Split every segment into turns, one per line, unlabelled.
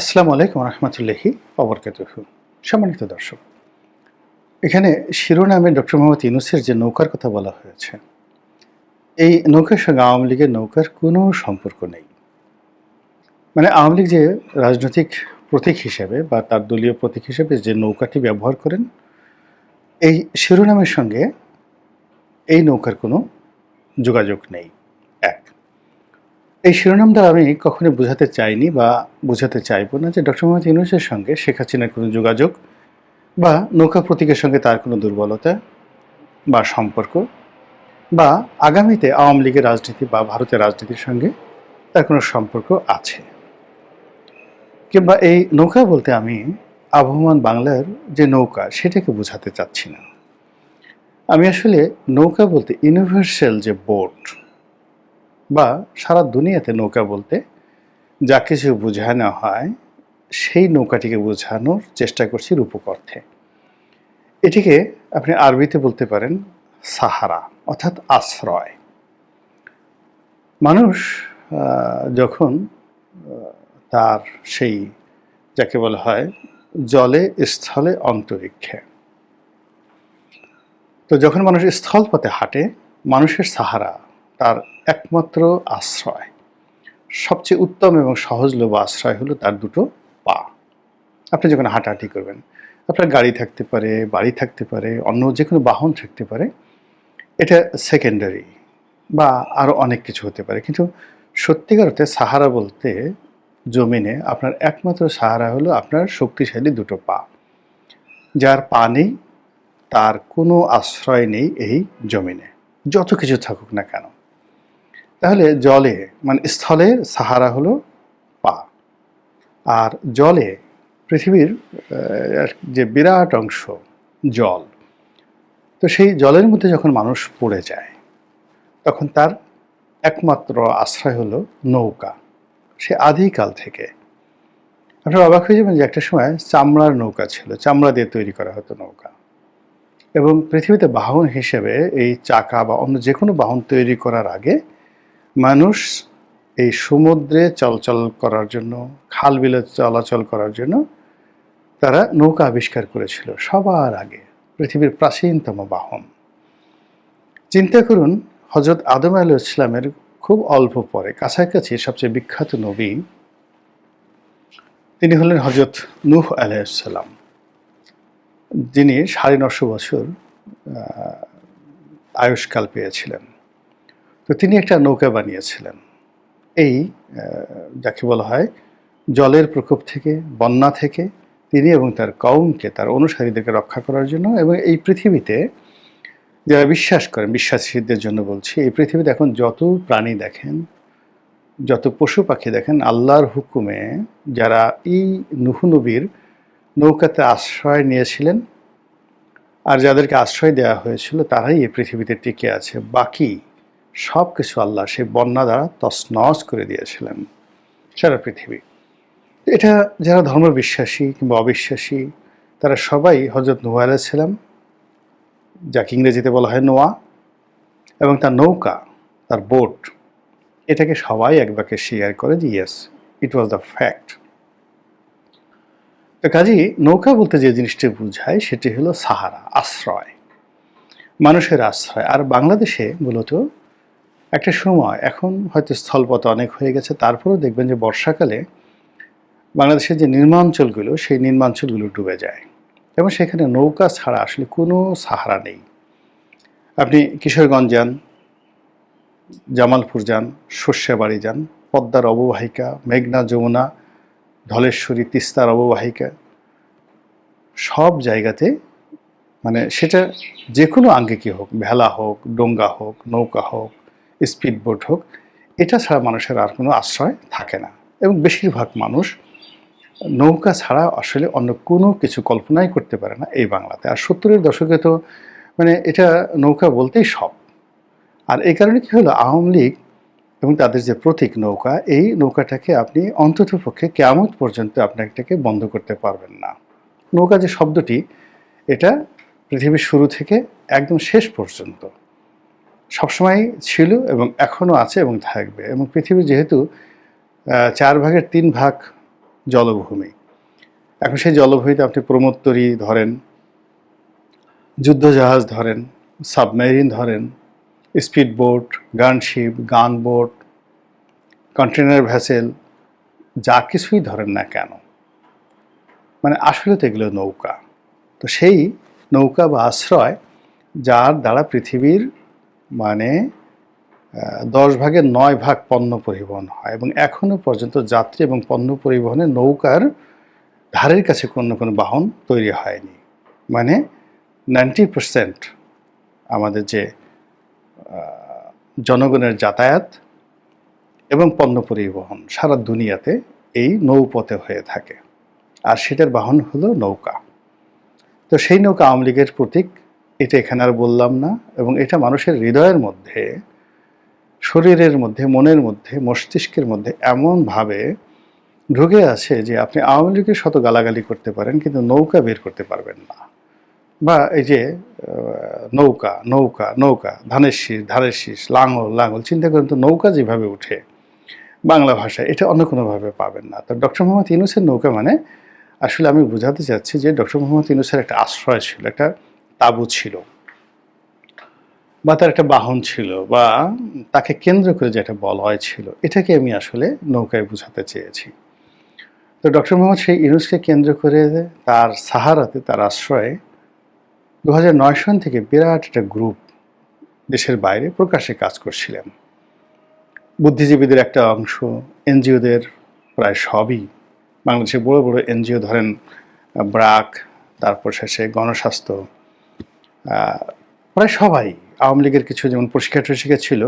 আসসালামু আলাইকুম রহমতুল্লাহি অবরকাত সম্মানিত দর্শক, এখানে শিরোনামে ডক্টর মোহাম্মদ ইউনুসের যে নৌকার কথা বলা হয়েছে, এই নৌকার সঙ্গে আওয়ামী লীগের নৌকার কোনো সম্পর্ক নেই। মানে আওয়ামী লীগ যে রাজনৈতিক প্রতীক হিসেবে বা তার দলীয় প্রতীক হিসেবে যে নৌকাটি ব্যবহার করেন, এই শিরোনামের সঙ্গে এই নৌকার কোনো যোগাযোগ নেই। এই শিরোনাম দ্বারা আমি কখনো বোঝাতে চাইনি বা বোঝাতে চাইব না যে ডক্টর মোহাম্মদ ইউনুসের সঙ্গে শেখ হাসিনার কোনো যোগাযোগ বা নৌকা প্রতীকের সঙ্গে তার কোনো দুর্বলতা বা সম্পর্ক বা আগামীতে আওয়ামী লীগের রাজনীতি বা ভারতের রাজনীতির সঙ্গে তার কোনো সম্পর্ক আছে। কিংবা এই নৌকা বলতে আমি আবহমান বাংলার যে নৌকা সেটাকে বোঝাতে চাচ্ছি না। আমি আসলে নৌকা বলতে ইউনিভার্সাল যে বোট বা সারা দুনিয়াতে নৌকা বলতে যা কিছু বোঝানো হয়, সেই নৌকাটিকে বোঝানোর চেষ্টা করছি রূপক অর্থে। এটিকে আপনি আরবিতে বলতে পারেন সাহারা, অর্থাৎ আশ্রয়। মানুষ যখন তার সেই যাকে বলা হয় জলে স্থলে অন্তরিক্ষে। তো যখন মানুষ স্থলপথে হাঁটে, মানুষের সাহারা তার একমাত্র আশ্রয়। সবচেয়ে উত্তম এবং সহজলভ্য আশ্রয় হলো তার দুটো পা। আপনি যখন হাঁটাহাঁটি করবেন, আপনার গাড়ি থাকতে পারে, বাড়ি থাকতে পারে, অন্য যে কোনো বাহন থাকতে পারে, এটা সেকেন্ডারি বা আরও অনেক কিছু হতে পারে। কিন্তু সত্যিকার অর্থে সাহারা বলতে জমিনে আপনার একমাত্র সাহারা হলো আপনার শক্তিশালী দুটো পা। যার পা নেই, তার কোনো আশ্রয় নেই এই জমিনে। যত কিছু থাকুক না কেন। তাহলে জলে মানে স্থলের সাহারা হলো পা। আর জলে পৃথিবীর যে বিরাট অংশ জল, তো সেই জলের মধ্যে যখন মানুষ পড়ে যায়, তখন তার একমাত্র আশ্রয় হলো নৌকা। সে আদিকাল থেকে। আপনারা অবাক হয়ে যাবেন যে একটা সময় চামড়ার নৌকা ছিল, চামড়া দিয়ে তৈরি করা হতো নৌকা। এবং পৃথিবীতে বাহন হিসেবে এই চাকা বা অন্য যে কোনো বাহন তৈরি করার আগে মানুষ এই সমুদ্রে চলাচল করার জন্য, খাল বিলে চলাচল করার জন্য তারা নৌকা আবিষ্কার করেছিল সবার আগে, পৃথিবীর প্রাচীনতম বাহন। চিন্তা করুন হজরত আদম আল ইসলামের খুব অল্প পরে, কাছাকাছি সবচেয়ে বিখ্যাত নবী তিনি হলেন হজরত নূহ আলাইসাল্লাম যিনি সাড়ে নশো বছর আয়ুষ্কাল পেয়েছিলেন। তো তিনি একটা নৌকা বানিয়েছিলেন। এই যাকে বলা হয় জলের প্রকোপ থেকে, বন্যা থেকে তিনি এবং তার কৌমকে তার অনুসারীদেরকে রক্ষা করার জন্য এবং এই পৃথিবীতে যারা বিশ্বাস করেন, বিশ্বাসীদের জন্য বলছি, এই পৃথিবীতে এখন যত প্রাণী দেখেন, যত পশু পাখি দেখেন, আল্লাহর হুকুমে যারা এই নুহু নবীর নৌকাতে আশ্রয় নিয়েছিলেন আর যাদেরকে আশ্রয় দেওয়া হয়েছিল, তারাই এই পৃথিবীতে টিকে আছে। বাকি সব কিছু আল্লাহ সেই বন্যা দ্বারা তছনছ করে দিয়েছিলেন সারা পৃথিবী। এটা যারা ধর্ম বিশ্বাসী কিংবা অবিশ্বাসী, তারা সবাই হজরত নুয়া আলাইসাল্লাম যাকে ইংরেজিতে বলা হয় নোয়া, এবং তার নৌকা, তার বোট, এটাকে সবাই একবাকে শেয়ার করে যে yes it was the fact তো কাজী নৌকা বলতে যে জিনিসটি বোঝায় সেটি হলো সাহারা, আশ্রয়, মানুষের আশ্রয়। আর বাংলাদেশে মূলত একটা সময়, এখন হয়তো স্থলপথ অনেক হয়ে গেছে, তারপরেও দেখবেন যে বর্ষাকালে বাংলাদেশের যে নির্মাঞ্চলগুলো সেই নির্মাঞ্চলগুলো ডুবে যায়। এবং সেখানে নৌকা ছাড়া আসলে কোনো সাহারা নেই। আপনি কিশোরগঞ্জ যান, জামালপুর যান শস্যাবাড়ি যান, পদ্মার অববাহিকা, মেঘনা, যমুনা, ধলেশ্বরী, তিস্তার অববাহিকা, সব জায়গাতে মানে সেটা যে কোনো আঙ্গিকই হোক, ভেলা হোক, ডোঙ্গা হোক, নৌকা হোক স্পিড বোট হোক, এটা ছাড়া মানুষের আর কোনো আশ্রয় থাকে না। এবং বেশিরভাগ মানুষ নৌকা ছাড়া আসলে অন্য কোনো কিছু কল্পনাই করতে পারে না এই বাংলাতে। আর সত্তরের দশকে তো মানে এটা নৌকা বলতেই সব। আর এই কারণে কী হলো? আওয়ামী লীগ এবং তাদের যে প্রতীক নৌকা, এই নৌকাটাকে আপনি অন্ততপক্ষে কেমন পর্যন্ত আপনাকে বন্ধ করতে পারবেন না। নৌকা যে শব্দটি, এটা পৃথিবীর শুরু থেকে একদম শেষ পর্যন্ত। সবসময় ছিল এবং এখনও আছে এবং থাকবে। এবং পৃথিবী যেহেতু চার ভাগের তিন ভাগ জলভূমি। এখন সেই জলভূমিতে আপনি প্রমোত্তরি ধরেন, যুদ্ধজাহাজ ধরেন, সাবমেরিন ধরেন speed boat gunship gun boat container vessel, যা কিছুই ধরেন না কেন। মানে আসলে তো এগুলো নৌকা। তো সেই নৌকা বা আশ্রয়, যার দ্বারা পৃথিবীর মানে দশ ভাগের নয় ভাগ পণ্য পরিবহন হয় এবং এখনও পর্যন্ত যাত্রী এবং পণ্য পরিবহনে নৌকার ধারের কাছে কোনো কোনো বাহন তৈরি হয়নি। মানে নাইনটি পার্সেন্ট আমাদের যে জনগণের যাতায়াত এবং পণ্য পরিবহন সারা দুনিয়াতে এই নৌপথে হয়ে থাকে। আর সেটার বাহন হলো নৌকা। তো সেই নৌকা আওয়ামী লীগের প্রতীক এটা এখানে আর বললাম না, এবং এটা মানুষের হৃদয়ের মধ্যে, শরীরের মধ্যে, মনের মধ্যে, মস্তিষ্কের মধ্যে এমনভাবে ঢুকে আছে যে আপনি আওয়ামী লীগের শত গালাগালি করতে পারেন, কিন্তু নৌকা বের করতে পারবেন না। বা এই যে নৌকা নৌকা নৌকা, ধানের শীষ ধানের শীষ, লাঙল লাঙল, চিন্তা করেন তো, নৌকা যেভাবে উঠে বাংলা ভাষায়, এটা অন্য কোনোভাবে পাবেন না। তো ডক্টর মোহাম্মদ ইউনুসের নৌকা মানে আসলে আমি বোঝাতে চাচ্ছি যে ডক্টর মোহাম্মদ ইউনুসের একটা আশ্রয় ছিল, একটা তাবু ছিল। বা তার একটা বাহন ছিল বা তাকে কেন্দ্র করে যে একটা বলয় ছিল, এটাকে আমি আসলে নৌকায় বোঝাতে চেয়েছি। তো ডক্টর মোহাম্মদ সেই ইউনুসকে কেন্দ্র করে তার সাহারাতে, তার আশ্রয়ে দু সন থেকে বিরাট একটা গ্রুপ দেশের বাইরে প্রকাশ্যে কাজ করছিলেন। বুদ্ধিজীবীদের একটা অংশ, এনজিওদের প্রায় সবই। বাংলাদেশের বড় বড় এনজিও ধরেন ব্রাক, তারপর শেষে গণস্বাস্থ্য প্রায় সবাই আওয়ামী লীগের কিছু যেমন পরিষ্কার টরিষ্কার ছিল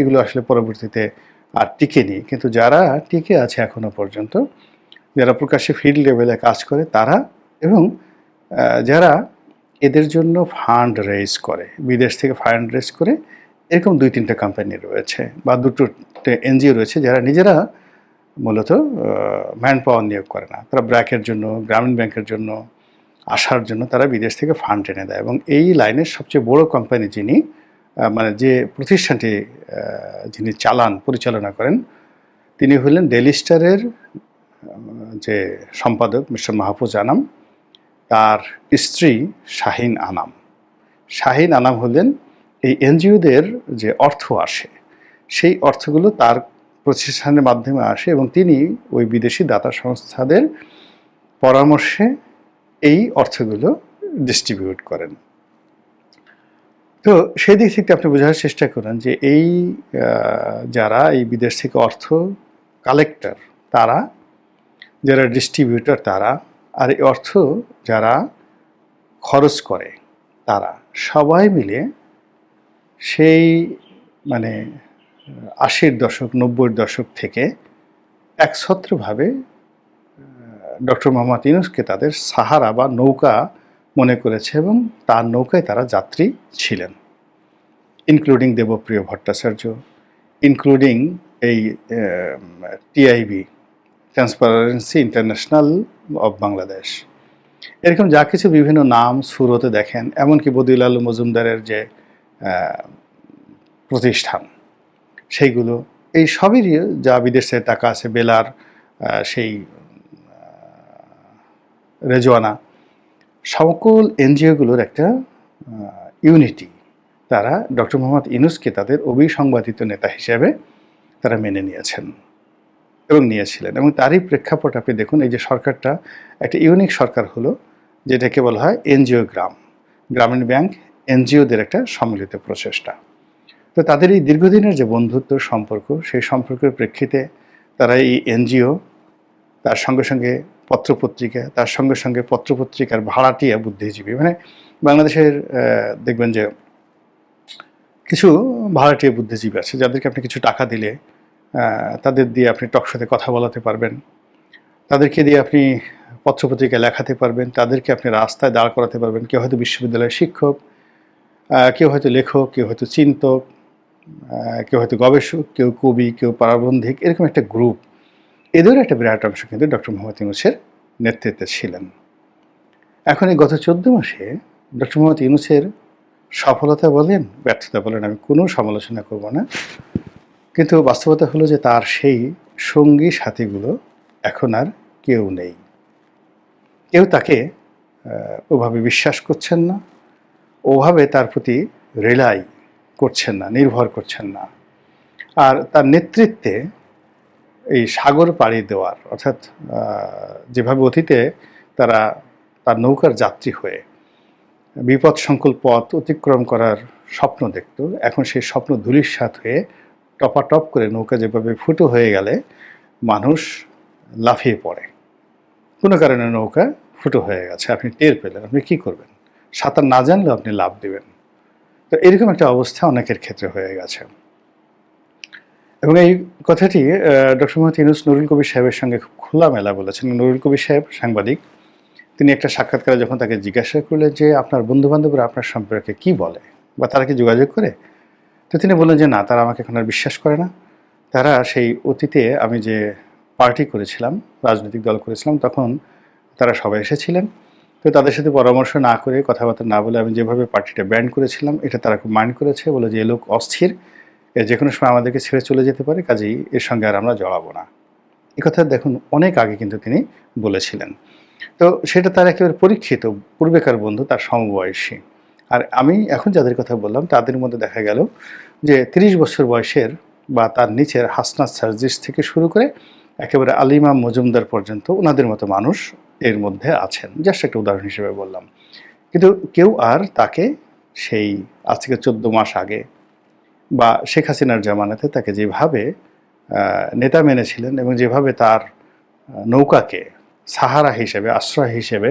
এগুলো আসলে পরবর্তীতে আর টিকে টিকেনি। কিন্তু যারা টিকে আছে এখনও পর্যন্ত, যারা প্রকাশ্যে ফিল্ড লেভেলে কাজ করে, তারা এবং যারা এদের জন্য ফান্ড রেজ করে, বিদেশ থেকে ফান্ড রেজ করে, এরকম দুই তিনটা কোম্পানি রয়েছে বা দুটো এনজিও রয়েছে যারা নিজেরা মূলত ম্যান পাওয়ার নিয়োগ করে না। তারা ব্র্যাকের জন্য, গ্রামীণ ব্যাংকের জন্য আসার জন্য তারা বিদেশ থেকে ফান্ড এনে দেয়। এবং এই লাইনের সবচেয়ে বড় কোম্পানি যিনি মানে যে প্রতিষ্ঠানটি যিনি চালান, পরিচালনা করেন, তিনি হলেন ডেলি স্টারের যে সম্পাদক মিস্টার মাহফুজ আনাম, তার স্ত্রী শাহিন আনাম। শাহিন আনাম হলেন এই এনজিওদের যে অর্থ আসে, সেই অর্থগুলো তার প্রতিষ্ঠানের মাধ্যমে আসে এবং তিনি ওই বিদেশি দাতা সংস্থাদের পরামর্শে এই অর্থগুলো ডিস্ট্রিবিউট করেন। তো সেই দিক থেকে আপনি বোঝার চেষ্টা করেন যে এই যারা এই বিদেশ থেকে অর্থ কালেক্টর তারা, যারা ডিস্ট্রিবিউটর তারা, আর এই অর্থ যারা খরচ করে, তারা সবাই মিলে সেই মানে আশির দশক, নব্বইয়ের দশক থেকে একছত্রভাবে ডক্টর মোহাম্মদ ইউনুসকে তাদের সাহারা বা নৌকা মনে করেছে এবং তার নৌকায় তারা যাত্রী ছিলেন ইনক্লুডিং দেবপ্রিয় ভট্টাচার্য ইনক্লুডিং এই TIB transparency international of Bangladesh এরকম যা কিছু বিভিন্ন নাম সুরতে দেখেন, এমনকি বদিউল মজুমদারের যে প্রতিষ্ঠান, সেইগুলো, এই সবেরই যা বিদেশে টাকা আছে, বেলার সেই রেজওয়ানা, সকল এনজিওগুলোর একটা ইউনিটি তারা ডক্টর মোহাম্মদ ইনুসকে তাদের অবিসংবাদিত নেতা হিসেবে তারা মেনে নিয়েছেন এবং নিয়েছিলেন। এবং তারই প্রেক্ষাপট আপনি দেখুন, এই যে সরকারটা, একটা ইউনিক সরকার হলো, যেটাকে বলা হয় এনজিও গ্রাম। গ্রামীণ ব্যাংক এনজিওদের একটা সম্মিলিত প্রচেষ্টা। তো তাদের এই দীর্ঘদিনের যে বন্ধুত্ব, সম্পর্ক, সেই সম্পর্কের প্রেক্ষিতে তারা এই এনজিও তার সঙ্গে সঙ্গে পত্রপত্রিকা, তার সঙ্গে সঙ্গে পত্রপত্রিকার ভাড়াটিয়া বুদ্ধিজীবী। মানে বাংলাদেশের দেখবেন যে কিছু ভাড়াটিয়া বুদ্ধিজীবী আছে, যাদেরকে আপনি কিছু টাকা দিলে তাদের দিয়ে আপনি টকশোতে কথা বলাতে পারবেন। তাদেরকে দিয়ে আপনি পত্রপত্রিকা লেখাতে পারবেন। তাদেরকে আপনি রাস্তায় দাঁড় করাতে পারবেন। কেউ হয়তো বিশ্ববিদ্যালয়ের শিক্ষক কেউ হয়তো লেখক, কেউ হয়তো চিন্তক কেউ হয়তো গবেষক, কেউ কবি, কেউ প্রাবন্ধিক, এরকম একটা গ্রুপ এদেরও একটা বিরাট অংশ কিন্তু ডক্টর মোহাম্মদ ইউনুসের নেতৃত্বে ছিলেন। এখন এই গত চোদ্দ মাসে ডক্টর মোহাম্মদ ইউনুসের সফলতা বলেন, ব্যর্থতা বলেন, আমি কোনো সমালোচনা করব না। কিন্তু বাস্তবতা হলো যে তার সেই সঙ্গী সাথীগুলো এখন আর কেউ নেই। কেউ তাকে ওভাবে বিশ্বাস করছেন না, ওভাবে তার প্রতি রিলাই করছেন না, নির্ভর করছেন না। আর তার নেতৃত্বে এই সাগর পাড়ি দেওয়ার, অর্থাৎ যেভাবে অতীতে তারা তার নৌকার যাত্রী হয়ে বিপদ সংকুল পথ অতিক্রম করার স্বপ্ন দেখত, এখন সেই স্বপ্ন ধূলিসাৎ হয়ে টপাটপ করে নৌকা যেভাবে ফুটো হয়ে গেলে মানুষ লাফিয়ে পড়ে। কোনো কারণে নৌকা ফুটো হয়ে গেছে, আপনি টের পেলেন, আপনি কি করবেন? সাঁতার না জানলেও আপনি লাভ দিবেন। তো এরকম একটা অবস্থা অনেকের ক্ষেত্রে হয়ে গেছে। এবং এই কথাটি ডক্টর মোহাম্মদ ইউনুস নুরুল কবির সাহেবের সঙ্গে খুব খোলামেলা বলেছেন। নুরুল কবির সাহেব, সাংবাদিক, তিনি একটা সাক্ষাৎকারে যখন তাকে জিজ্ঞাসা করলেন যে, আপনার বন্ধু বান্ধবরা আপনার সম্পর্কে কি বলে? বা তারা কি যোগাযোগ করে? তো তিনি বললেন যে, না, তারা আমাকে এখন আর বিশ্বাস করে না। তারা সেই অতীতে আমি যে পার্টি করেছিলাম, রাজনৈতিক দল করেছিলাম, তখন তারা সবাই এসেছিলেন। তো তাদের সাথে পরামর্শ না করে, কথাবার্তা না বলে আমি যেভাবে পার্টিটা ব্যান্ড করেছিলাম, এটা তারা খুব মাইন্ড করেছে, বলে যে, এ লোক অস্থির। যে কোনো সময় আমাদেরকে ছেড়ে চলে যেতে পারে, কাজেই এর সঙ্গে আর আমরা জড়াবো না। কথা দেখুন, অনেক আগে কিন্তু তিনি বলেছিলেন। তো সেটা তার একেবারে পরীক্ষিত, পূর্বেকার বন্ধু, তার সমবয়সী। আর আমি এখন যাদের কথা বললাম, তাদের মধ্যে দেখা গেল যে তিরিশ বছর বয়সের বা তার নিচের হাসনাত সার্জিস থেকে শুরু করে একেবারে আলিমা মজুমদার পর্যন্ত ওনাদের মতো মানুষ এর মধ্যে আছেন। জাস্ট একটা উদাহরণ হিসেবে বললাম। কিন্তু কেউ আর তাকে সেই আজ থেকে চোদ্দ মাস আগে বা শেখ হাসিনার জামানাতে তাকে যেভাবে নেতা মেনেছিলেন এবং যেভাবে তার নৌকাকে সাহারা হিসেবে, আশ্রয় হিসেবে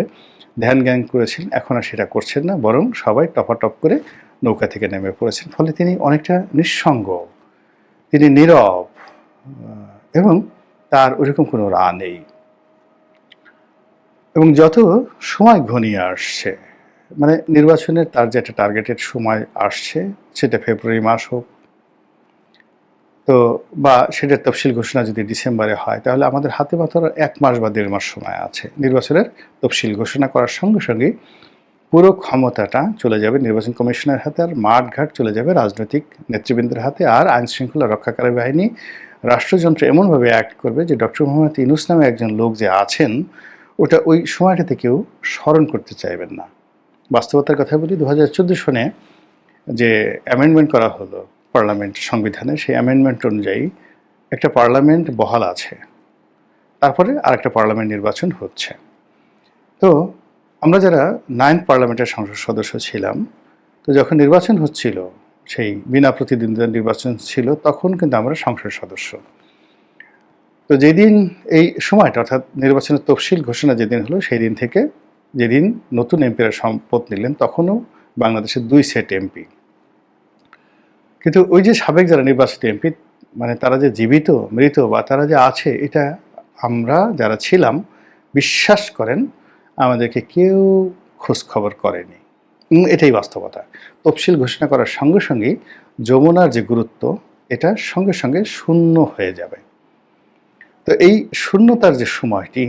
ধ্যান জ্ঞান করেছিলেন, এখন আর সেটা করছেন না, বরং সবাই টপাটপ করে নৌকা থেকে নেমে পড়েছেন। ফলে তিনি অনেকটা নিঃসঙ্গ, তিনি নীরব এবং তার ওইরকম কোনো রা নেই। এবং যত সময় ঘনিয়ে আসছে মানে নির্বাচনের তার যে একটা সময় আসছে, সেটা ফেব্রুয়ারি মাস হোক তো, বা সেটার তফসিল ঘোষণা যদি ডিসেম্বরে হয়, তাহলে আমাদের হাতে মাত্র এক মাস বা দেড় মাস সময় আছে। নির্বাচনের তফসিল ঘোষণা করার সঙ্গে সঙ্গে পুরো ক্ষমতাটা চলে যাবে নির্বাচন কমিশনের হাতে, আর মাঠঘাট চলে যাবে রাজনৈতিক নেতৃবৃন্দের হাতে, আর আইন শৃঙ্খলা রক্ষাকারী বাহিনী রাষ্ট্রযন্ত্র এমনভাবে অ্যাক্ট করবে যে ডক্টর মোহাম্মদ ইনুস নামে একজন লোক যে আছেন, ওটা ওই সময়টাতে কেউ স্মরণ করতে চাইবেন না। বাস্তবতার কথা বলি দু হাজার চোদ্দ সনে যে অ্যামেন্ডমেন্ট করা হলো পার্লামেন্ট সংবিধানে সেই অ্যামেন্ডমেন্ট অনুযায়ী একটা পার্লামেন্ট বহাল আছে। তারপরে আরেকটা পার্লামেন্ট নির্বাচন হচ্ছে। তো আমরা যারা নাইন পার্লামেন্টের সংসদ সদস্য ছিলাম, তো যখন নির্বাচন হচ্ছিল, সেই বিনা প্রতিদ্বন্দ্বিতা নির্বাচন ছিল, তখন কিন্তু আমরা সংসদ সদস্য। তো যেদিন এই সময়টা, অর্থাৎ নির্বাচনের তফসিল ঘোষণা যেদিন হলো সেই দিন থেকে যেদিন নতুন এমপিরা সম্পদ নিলেন, তখনও বাংলাদেশের দুই সেট এমপি। কিন্তু ওই যে সাবেক যারা নির্বাচিত এমপি মানে তারা যে জীবিত, মৃত বা তারা যে আছে, এটা আমরা যারা ছিলাম, বিশ্বাস করেন, আমাদেরকে কেউ খোঁজ খবর করেনি এটাই বাস্তবতা। তফসিল ঘোষণা করার সঙ্গে সঙ্গে যমুনার যে গুরুত্ব, এটা সঙ্গে সঙ্গে শূন্য হয়ে যাবে। তো এই শূন্যতার যে সময়টি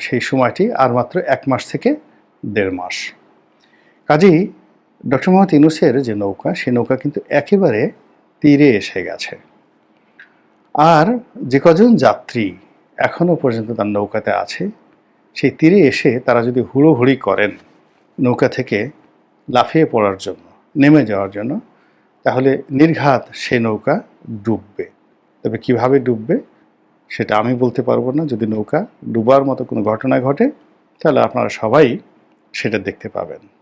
সেই সময়টি আর মাত্র এক মাস থেকে দেড় মাস। কাজেই ডক্টর মোহাম্মদ ইনুসের যে নৌকা, সে নৌকা কিন্তু একেবারে তীরে এসে গেছে। আর যে কজন যাত্রী এখনও পর্যন্ত তার নৌকাতে আছে, সেই তীরে এসে তারা যদি হুড়োহুড়ি করেন নৌকা থেকে লাফিয়ে পড়ার জন্য, নেমে যাওয়ার জন্য, তাহলে নির্ঘাত সে নৌকা ডুববে। তবে কীভাবে ডুববে, সেটা আমি বলতে পারব না। যদি নৌকা ডুবার মতো কোনো ঘটনা ঘটে, তাহলে আপনারা সবাই সেটা দেখতে পাবেন।